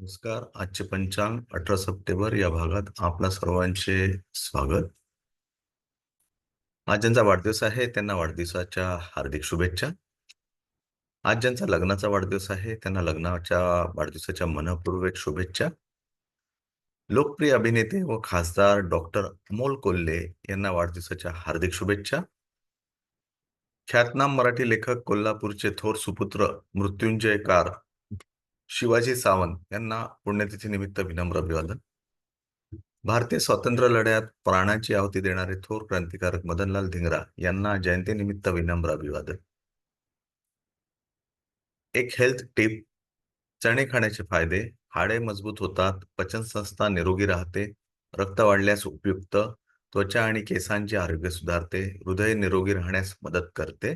नमस्कार. आजचे पंचांग अठरा सप्टेंबर या भागात आपल्या सर्वांचे स्वागत. आज ज्यांचा वाढदिवस आहे त्यांना वाढदिवसाच्या हार्दिक शुभेच्छा. आज ज्यांचा लग्नाचा वाढदिवस आहे त्यांना लग्नाच्या वाढदिवसाच्या मनपूर्वक शुभेच्छा. लोकप्रिय अभिनेते व खासदार डॉक्टर अमोल कोल्हे यांना वाढदिवसाच्या हार्दिक शुभेच्छा. ख्यातनाम मराठी लेखक कोल्हापूरचे थोर सुपुत्र मृत्युंजय कार शिवाजी सावंत यांना पुण्यतिथी निमित्त विनम्र अभिवादन. भारतीय स्वातंत्र्य लढ्यात प्राणाची आहुती देणारे थोर क्रांतिकारक मदनलाल धिंगरा यांना जयंतीनिमित्त विनम्र अभिवादन. एक हेल्थ टिप चणे खाण्याचे फायदे हाडे मजबूत होतात पचनसंस्था निरोगी राहते रक्त वाढल्यास उपयुक्त त्वचा आणि केसांचे आरोग्य सुधारते हृदय निरोगी राहण्यास मदत करते.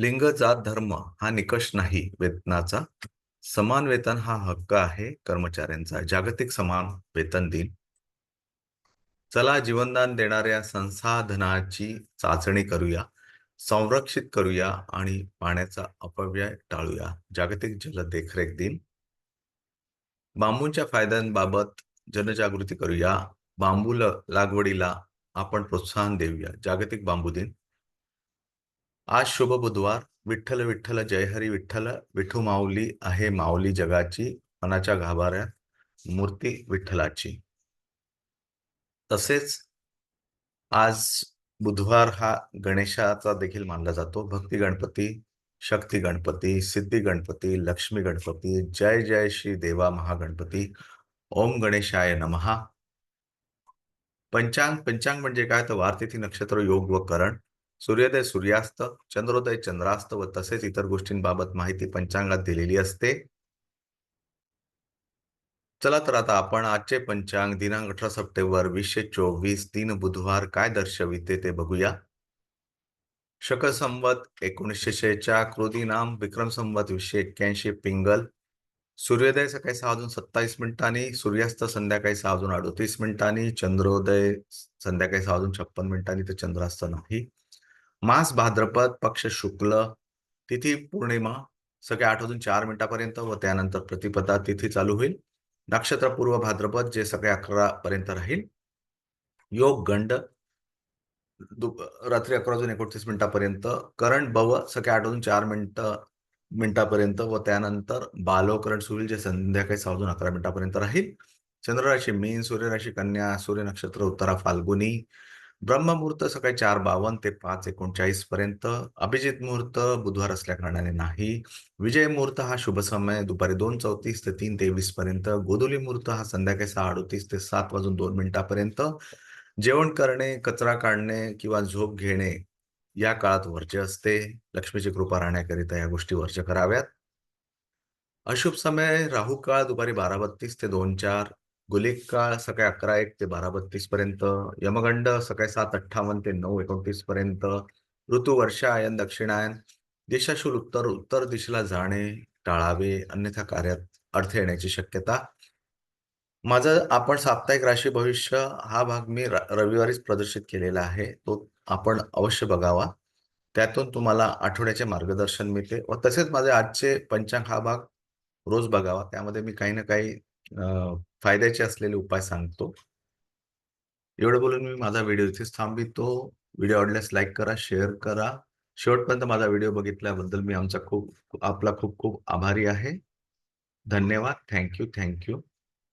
लिंग जात धर्म हा निकष नाही वेतनाचा. समान वेतन हा हक्क आहे कर्मचाऱ्यांचा. जागतिक समान वेतन दिन. चला जीवनदान देणाऱ्या संसाधनाची चाचणी करूया संरक्षित करूया आणि पाण्याचा अपव्यय टाळूया. जागतिक जल देखरेख दिन. बांबूंच्या फायद्यांबाबत जनजागृती करूया. बांबू लागवडीला आपण प्रोत्साहन देऊया. जागतिक बांबू दिन. आज शुभ बुधवार. विठ्ठल विठ्ठल जयहरी विठ्ठल. विठू माऊली आहे माऊली जगाची मनाच्या गाभाऱ्यात मूर्ती विठ्ठलाची. तसेच आज बुधवार हा गणेशाचा देखील मानला जातो. भक्ती गणपती शक्ती गणपती सिद्धी गणपती लक्ष्मी गणपती जय जय श्री देवा महागणपती ओम गणेशाय नमहा पंचांग पंचांग म्हणजे काय? तर वारतिथी नक्षत्र योग व करण. सूर्योदय सूर्यास्त चंद्रोदय चंद्रास्त व तसेच इतर गोष्टींबाबत माहिती पंचांगात दिलेली असते. चला तर आता आपण आजचे पंचांग दिनांक अठरा सप्टेंबर वीसशे चोवीस तीन बुधवार काय दर्शविते ते बघूया. शक संवत एकोणीसशे शेच्या क्रोधी नाम विक्रम संवत वीसशे एक्क्याऐंशी पिंगल. सूर्योदय सकाळी सहा वाजून सत्तावीस मिनिटांनी सूर्यास्त संध्याकाळी सहा वाजून अडतीस मिनिटांनी चंद्रोदय संध्याकाळी सहा वाजून छप्पन मिनिटांनी तर चंद्रास्त नाही. मास भाद्रपद पक्ष शुक्ल तिथी पौर्णिमा सगळे आठ वाजून चार मिनिटापर्यंत व त्यानंतर प्रतिपदा तिथी चालू होईल. नक्षत्र पूर्व भाद्रपद जे सगळे अकरा पर्यंत राहील. योग गंड रात्री अकरा वाजून एकोणतीस मिनिटापर्यंत करण भव सगळे आठ वाजून चार मिनिट मिनिटापर्यंत व त्यानंतर बालोकरण सुरू जे संध्याकाळी सहा वाजून अकरा मिनिटापर्यंत राहील. चंद्रराशी मीन सूर्यराशी कन्या सूर्य नक्षत्र उत्तरा फाल्गुनी ब्रह्ममुहूर्त सकाळी चार बावन्न ते पाच एकोणचाळीस पर्यंत अभिजित मुहूर्त बुधवार असल्या कारणाने नाही. विजय मुहूर्त हा शुभ समय दुपारी दोन चौतीस ते तीन तेवीस पर्यंत गोधुली मुहूर्त हा संध्याकाळी सहा अडोतीस ते सात वाजून दोन मिनिटापर्यंत. जेवण करणे कचरा काढणे किंवा झोप घेणे या काळात वर्ज्य असते. लक्ष्मीची कृपा राहण्याकरिता या गोष्टी वर्ज्य कराव्यात. अशुभ समय राहू काळ दुपारी बारा बत्तीस ते दोन चार गुलिक काळ सकाळी अकरा एक ते बारा बत्तीस पर्यंत यमगंड सकाळी सात अठ्ठावन्न ते नऊ एकोणतीस पर्यंत ऋतू वर्षायन दक्षिणायन देशाशूल उत्तर उत्तर दिशेला जाणे टाळावे अन्यथा कार्यात अर्थ येण्याची शक्यता. माझं आपण साप्ताहिक राशी भविष्य हा भाग मी रविवारीच प्रदर्शित केलेला आहे तो आपण अवश्य बघावा. त्यातून तुम्हाला आठवड्याचे मार्गदर्शन मिळते व तसेच माझे आजचे पंचांग हा भाग रोज बघावा त्यामध्ये मी काही ना काही फायद्याचे असलेले उपाय सांगतो. एवढं बोलून मी माझा व्हिडिओ इथेच थांबितो व्हिडिओ आवडल्यास लाईक करा शेअर करा. शेवटपर्यंत माझा व्हिडिओ बघितल्याबद्दल मी आमचा खूप आपला खूप खूप आभारी आहे. धन्यवाद. Thank you thank you.